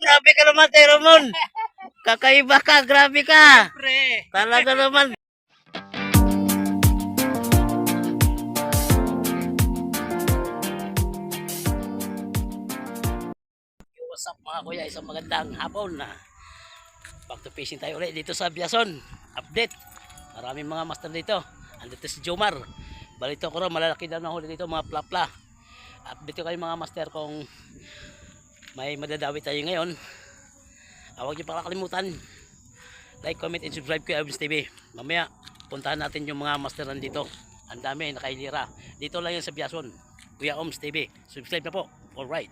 Grabe ka naman, Tay Ramon. Kakaiba ka, grabe ka. Talaga naman. What's up mga kuya, isang magandang hapon na back to fishing tayo ulit dito sa Biason. Update. Maraming mga master dito. Andito si Jomar. Balito ko rin, malalaki daw na huli dito mga plapla. Update ko kayo mga master kung may madadawi tayo ngayon. Ah, Huwag niyo pakakalimutan like, comment, and subscribe kay Abins TV. Mamaya, puntahan natin yung mga master dito. Ang dami, nakailira. Dito lang yan sa Biason. Kuya Oms TV. Subscribe na po. Alright.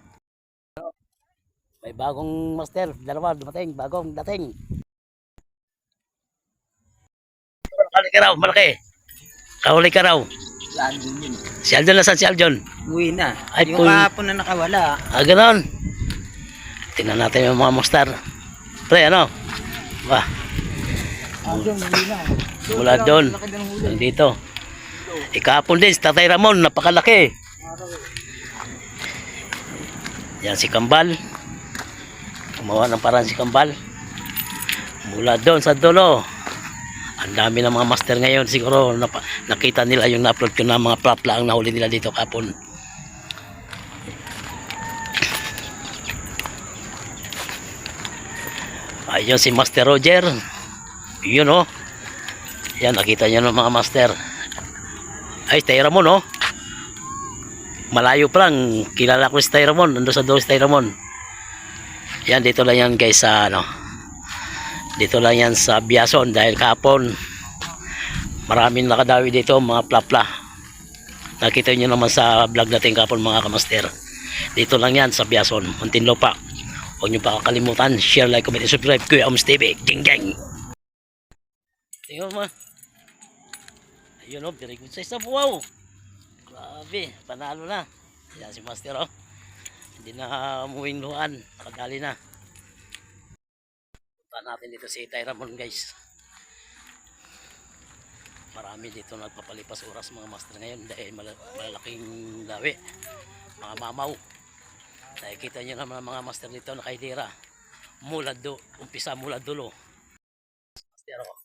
May bagong master. Dalawa, dumating. Bagong dating. Malaki ka raw, malaki. Kahuli ka raw. Saan din yun? Si Aljon na si Aljon? Uwi na. Ay, yung kahapon na nakawala. Ah, ganon. Tingnan natin yung mga master. Pre, ano? Ba, mula doon. Dito. Ikapon din, si Tatay Ramon, napakalaki. Yan si Kambal. Gumawa ng parang si Kambal. Mula doon sa dulo. Ang dami ng mga master ngayon. Siguro nakita nila yung na-upload ko na mga plapla ang nahuli nila dito kapon. Ayun si Master Roger. Yun oh. Yan, nakita niyo ng mga master. Ay, Tay Ramon, oh. Malayo pa lang. Kilala ko si Tay Ramon. Sa doon si Tay Ramon. Yan, dito lang yan guys sa ano. Dito lang yan sa Biason dahil kahapon maraming nakadawi dito mga plapla. Nakita niyo naman sa vlog natin kahapon mga kamaster. Dito lang yan sa Biason, Muntinlupa. Huwag niyo pa kakalimutan, share, like, comment, and subscribe. Kuya Oms TV. Gang, gang. Tingnan mo. Ayun o, very good size na wow. Grabe, panalo na. Yan si Master oh. Hindi na umuwing luan, nakadali na. Punta natin dito si Tay Ramon guys. Marami dito nagpapalipas oras mga master ngayon dahil mala- malalaking dawi. Mga mamaw. Nakikita nyo naman mga master dito nakaidira. Mula do, umpisa mula dulo. Master oh.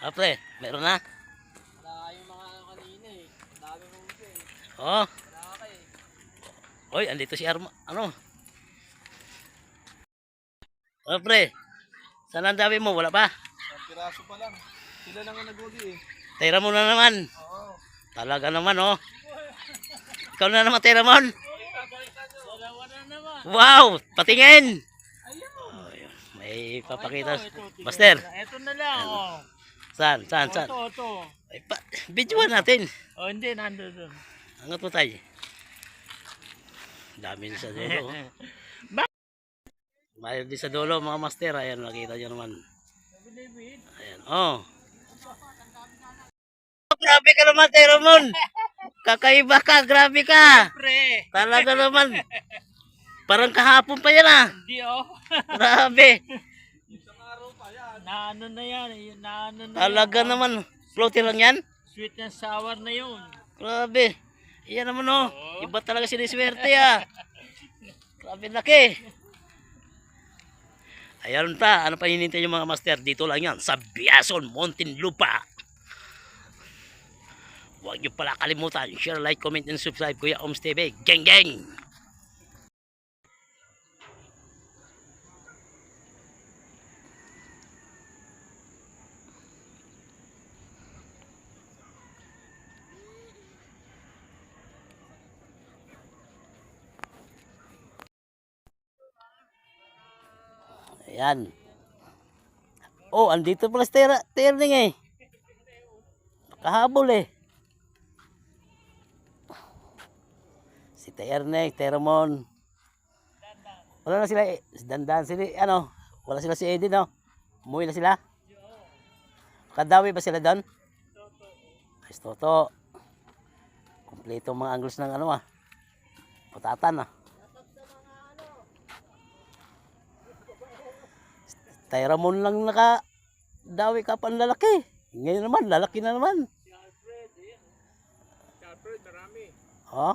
Apre, meron na? Wala yung mga kanina eh. Dami mong eh. Oh, Wala ka eh. oy, andito si Arma, ano? Apre, saan ang dami mo? Wala pa? Ang piraso pa lang. Sila lang ang nagwagi eh. Tira mo na naman. Oo. Talaga naman, oh. Ikaw na naman, tira mo. Wow, patingin. Oh, yun. May papakita. Master, Ito na lang oh. saan, saan, saan? Ito, ito. Ay, pa, videoan natin. Oh, hindi, nandun dun. Angat mo tayo. Dami sa dulo. oh. Mayroon din sa dulo mga master. Ayan, nakita nyo naman. Ayan, oh. Grabe ka naman, Tay Ramon. Kakaiba ka, grabe ka. Talaga naman. Parang kahapon pa yan ah. Hindi oh. Grabe. na ano na yan. eh, Na ano na Talaga naman. Floating lang yan. Sweet and sour na yun. Grabe. Iyan naman oh. Iba talaga siniswerte ah. Grabe laki. Ayan ta. Ano pa hinintay yung mga master? Dito lang yan. Sa Biason, Muntinlupa. Huwag niyo pala kalimutan. Share, like, comment, and subscribe. Kuya Oms TV. Geng, geng. Ayan. Oh, andito pala si Tera, Terning eh. Kahabol eh. Si Terning, Teramon. Wala na sila eh. Si Dandan, sila, ano, wala sila si Eddie, no? Umuwi na sila? Kadawi ba sila doon? Ay, Toto. Kompleto mga angles ng ano ah. Patatan ah. Tay Ramon lang naka dawi ka pa ang lalaki. Ngayon naman, lalaki na naman. Alfred, marami. Oh,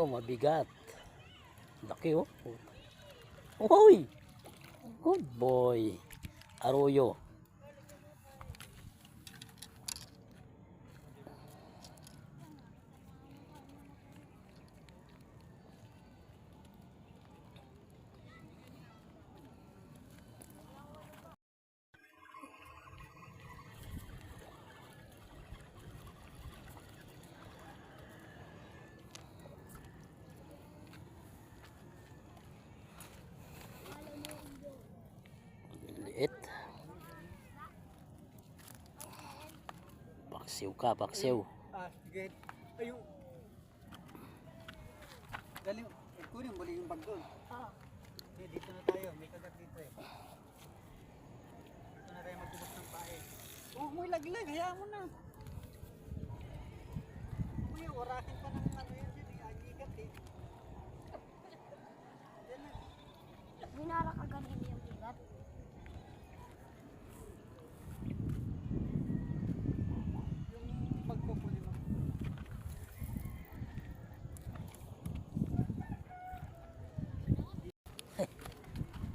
Oh, mabigat. Laki oh. Uy! Good boy. Arroyo. Paksiw ka, paksiw. Ah, sige. Ayun. Galing, eh, kunin mo yung bag doon. Ah. Okay, dito na tayo. May kagat dito eh. Dito na tayo magtubos ng pae. Huwag mo ilaglag. Hayaan mo na. Uy, orakin pa ng ano yan. Hindi agigat eh. Yan na. Hinala ka ganun yung bigat. Yung bag ko kunin mo.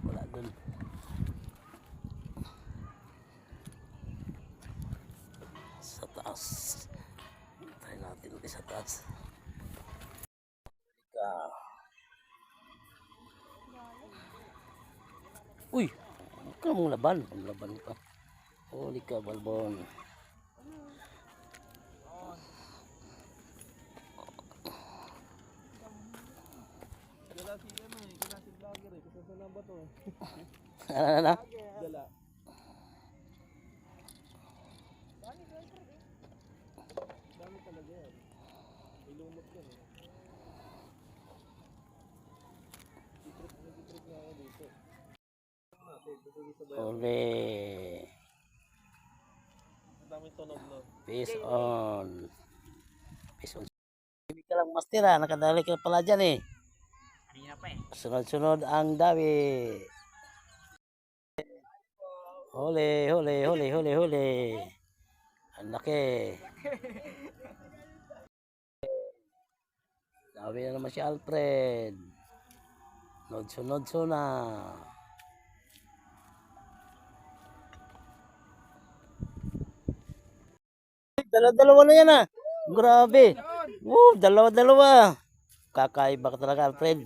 Wala dun. Sa taas. Tayo natin ulit sa taas. Ka. Uy! Huwag ka mong laban. Ang laban ka. Huli ka, balbon. Dala si ano eh, dala si vlogger eh. Kasi dala ba to eh? Ano na na? Dala. Dami talaga yan. Ilumot yan eh. Itrip na itrip nga ako dito. Natin, tutuloy sa bayan. Huli. Ang daming tunog no. Peace on. Peace on. Hindi ka lang mastira. Nakadali ka pala dyan eh. Eh. Sunod-sunod ang dawi. Huli, huli, huli, huli, huli. Ang laki. Dawi na naman si Alfred. Nodso-nodso na. Dalawa-dalawa na yan ah. Grabe. Oh, dalawa-dalawa. Kakaiba ka talaga, Alfred.